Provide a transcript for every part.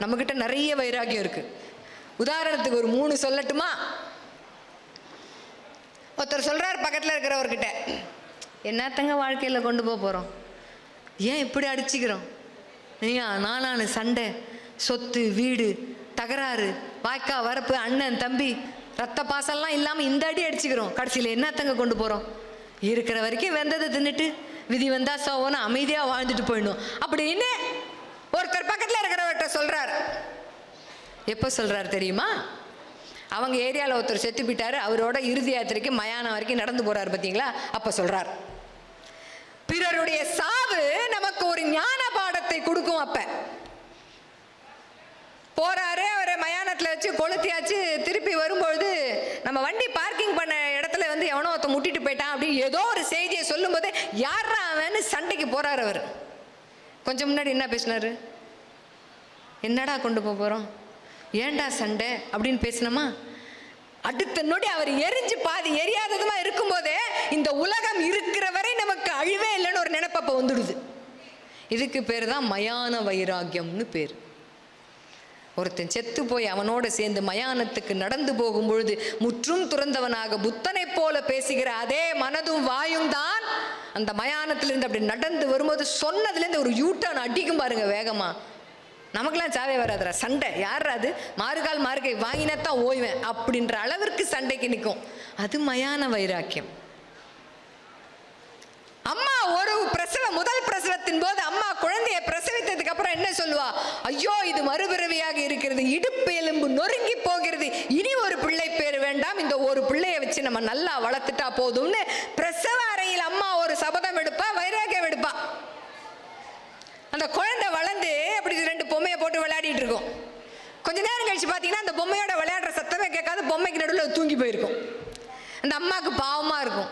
நம்மக்கிட்ட நிறைய வைராக்கியம் இருக்கு. உதாரணத்துக்கு ஒரு மூணு சொல்லட்டுமா? ஒருத்தர் சொல்கிறார் பக்கத்தில் இருக்கிறவர்கிட்ட என்னத்தங்க வாழ்க்கையில் கொண்டு போக போகிறோம் ஏன் இப்படி அடிச்சுக்கிறோம்? நீயா நானானு சண்டை சொத்து வீடு தகராறு வாய்க்கா வரப்பு அண்ணன் தம்பி ரத்த பாசம்லாம் இல்லாமல் இந்த அடி அடிச்சுக்கிறோம். கடைசியில் என்னத்தங்க கொண்டு போகிறோம் இருக்கிற வரைக்கும் வெந்ததை தின்னுட்டு விதி வந்தால் சோவன்னு அமைதியாக வாழ்ந்துட்டு போயிடணும். அப்படின்னு பக்கத்தில் சொல்கிறார் எப்போ சொல்கிறார் தெரியுமா? அவங்க ஏரியாவில் ஒருத்தர் செத்து போயிட்டாரு. அவரோட இறுதி யாத்திரைக்கு மயானம் வரைக்கும் நடந்து போறாரு பார்த்தீங்களா அப்போ சொல்றார். பிறருடைய சாவு நமக்கு ஒரு ஞான பாடத்தை கொடுக்கும் அப்ப. போறாரு அவரை மயானத்தில் வச்சு கொளுத்தியாச்சு. திருப்பி வரும்பொழுது நம்ம வண்டி பார்க்கிங் பண்ண இடத்துல வந்து எவனோ ஒருத்தன் முட்டிட்டு போயிட்டான் அப்படின்னு ஏதோ ஒரு செய்தியை சொல்லும்போது யாரா அவன்னு சண்டைக்கு போறாரு அவர். கொஞ்சம் முன்னாடி என்ன பேசினாரு? என்னடா கொண்டு போக போகிறோம் ஏன்டா சண்டை? அப்படின்னு பேசினோமா அடுத்த நொடி அவர் எரிஞ்சு பாதி எரியாததுமா இருக்கும்போதே இந்த உலகம் இருக்கிற வரை நமக்கு அழிவே இல்லைன்னு ஒரு நினைப்பப்ப வந்துடுது. இதுக்கு பேர் தான் மயான வைராக்கியம்னு பேர். ஒருத்தன் செத்து போய் அவனோட சேர்ந்து மயானத்துக்கு நடந்து போகும் பொழுது முற்றும் துறந்தவனாக புத்தனைப் போல பேசுகிற அதே மனதும் வாயும் தான் அந்த மயானத்திலிருந்து அப்படி நடந்து வரும்போது சொன்னதுலேருந்து ஒரு யூட்டான் அடிக்கும் பாருங்க வேகமாக நமக்கெல்லாம் சாவே வராதுடா. சண்டை. யார் அது? மாறுகால் மாறுகை வாங்கினா தான் ஓய்வேன் அப்படின்ற அளவிற்கு சண்டைக்கு நிற்கும். அது மயான வைராக்கியம். அம்மா ஒரு பிரசவ முதல் பிரசவத்தின் போது அம்மா குழந்தையை பிரசவித்ததுக்கு அப்புறம் என்ன சொல்லுவா? ஐயோ இது மறுபிறவியாக இருக்கிறது. இடுப்பு எலும்பு நொறுங்கி போகிறது. இனி ஒரு பிள்ளை பேர் வேண்டாம். இந்த ஒரு பிள்ளையை வச்சு நம்ம நல்லா வளர்த்துட்டா போதும்னு பிரசவ அறையில் அம்மா ஒரு சபதம் எடுப்பா வைராகியம் எடுப்பா அந்த குழந்தை வளர்ந்து அப்படி ரெண்டு பொம்மையை போட்டு விளையாடிட்டு இருக்கும் கொஞ்ச நேரம் கழிச்சு பார்த்தீங்கன்னா அந்த பொம்மையோட விளையாடுற சத்தமே கேட்காது பொம்மைக்கு நடுவில் தூங்கி போயிருக்கும். அந்த அம்மாவுக்கு பாவமாக இருக்கும்.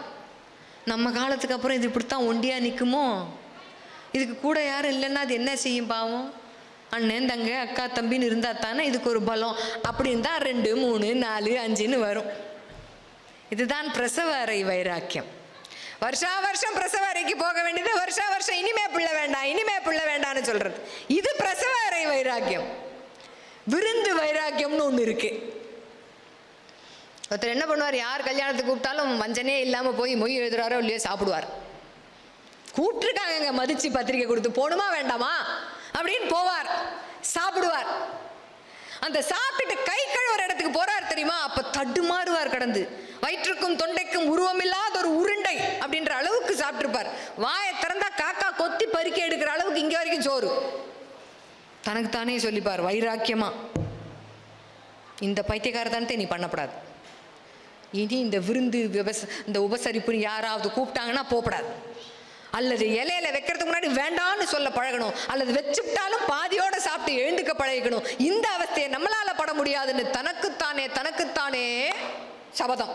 நம்ம காலத்துக்கு அப்புறம் இது இப்படித்தான் ஒண்டியாக நிற்குமோ இதுக்கு கூட யாரும் இல்லைன்னா அது என்ன செய்யும் பாவம்? அண்ணன் தங்க அக்கா தம்பின்னு இருந்தால் தானே இதுக்கு ஒரு பலம். அப்படின்னு தான் ரெண்டு மூணு நாலு அஞ்சுன்னு வரும். இதுதான் பிரசவ அறை வைராக்கியம். வருஷா வருஷம் பிரசவ அறைக்கு போக வேண்டியது வருஷா வருஷம் இனிமே பிள்ளை வேண்டாம் இனிமே பிள்ளை வேண்டாம்னு சொல்றது. இது பிரசவ அறை வைராக்கியம். விருந்து வைராக்கியம்னு ஒன்று இருக்கு. ஒருத்தர் என்ன பண்ணுவார்? யார் கல்யாணத்துக்கு கூப்பிட்டாலும் வஞ்சனே இல்லாமல் போய் மொய் எழுதுறாரோ இல்லையோ சாப்பிடுவார். கூப்பிட்டுருக்காங்க மதிச்சு பத்திரிக்கை கொடுத்து. போகணுமா வேண்டாமா? அப்படின்னு போவார். சாப்பிடுவார். அந்த சாப்பிட்டு கை கழுவுற இடத்துக்கு போறார் தெரியுமா? அப்ப தடுமாறுவார் கடந்து. வயிற்றுக்கும் தொண்டைக்கும் உருவமில்லாத ஒரு உருண்டை அப்படின்ற அளவுக்கு சாப்பிட்டிருப்பார். வாயை திறந்தா காக்கா கொத்தி பறிக்க எடுக்கிற அளவுக்கு இங்க வரைக்கும் சோறு. தனக்குத்தானே சொல்லிப்பார் வைராக்கியமா? இந்த பைத்தியக்காரத்தானத்தை நீ பண்ணப்படாது. இனி இந்த விருந்து விவச இந்த உபசரிப்புன்னு யாராவது கூப்பிட்டாங்கன்னா போகப்படாது. அல்லது இலையில வைக்கிறதுக்கு முன்னாடி வேண்டான்னு சொல்ல பழகணும். அல்லது வச்சுட்டாலும் பாதியோட சாப்பிட்டு எழுந்துக்க பழகிக்கணும். இந்த அவஸ்தையை நம்மளால பட முடியாதுன்னு தனக்குத்தானே தனக்குத்தானே சபதம்.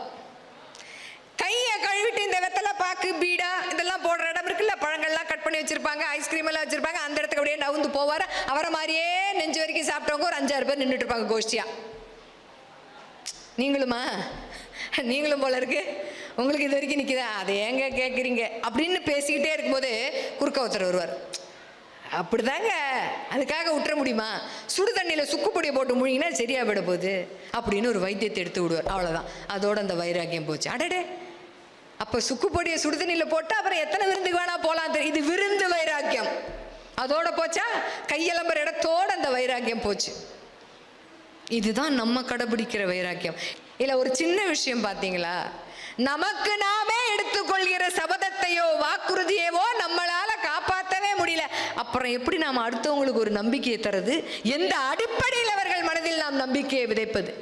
கையை கழுவிட்டு இந்த வெத்தலை பாக்கு பீடா இதெல்லாம் போடுற இடம் வச்சிருப்பாங்க ஐஸ்கிரீம் எல்லாம் வச்சிருப்பாங்க அந்த இடத்துக்கு அப்படியே நவுந்து போவார். அவரை மாதிரியே நெஞ்சு வரைக்கும் சாப்பிட்டவங்க ஒரு அஞ்சாறு பேர் நின்றுட்டு இருப்பாங்க கோஷ்டியா. நீங்களுமா? நீங்களும் போல இருக்கு. உங்களுக்கு இது வரைக்கும் நிற்கிதா அதை ஏங்க கேட்குறீங்க அப்படின்னு பேசிக்கிட்டே இருக்கும்போது குறுக்க ஒருத்தர் வருவார். அப்படிதாங்க. அதுக்காக விட்டுற முடியுமா? சுடு தண்ணியில் சுக்குப்பொடியை போட்டு முழுங்கினா சரியாக விட போகுது. அப்படின்னு ஒரு வைத்தியத்தை எடுத்து விடுவார். அவ்வளோதான் அதோட அந்த வைராக்கியம் போச்சு. அடடே. அப்போ சுக்குப்பொடியை சுடு தண்ணியில் போட்டால் அப்புறம் எத்தனை விருந்துக்கு வேணா போகலாம் தெரியும் இது விருந்து வைராக்கியம் அதோட போச்சா? கையலம்புற இடத்தோட அந்த வைராக்கியம் போச்சு. இதுதான் நம்ம கடைபிடிக்கிற வைராக்கியம். இல்ல ஒரு சின்ன விஷயம் பாத்தீங்களா? நமக்கு நாமே எடுத்துக்கொள்கிற சபதத்தையோ வாக்குறுதியவோ நம்மளால காப்பாற்றவே முடியல. அப்புறம் எப்படி நாம் அடுத்தவங்களுக்கு ஒரு நம்பிக்கையை தருது எந்த அடிப்படையில் அவர்கள் மனதில் நாம் நம்பிக்கையை விதைப்பது?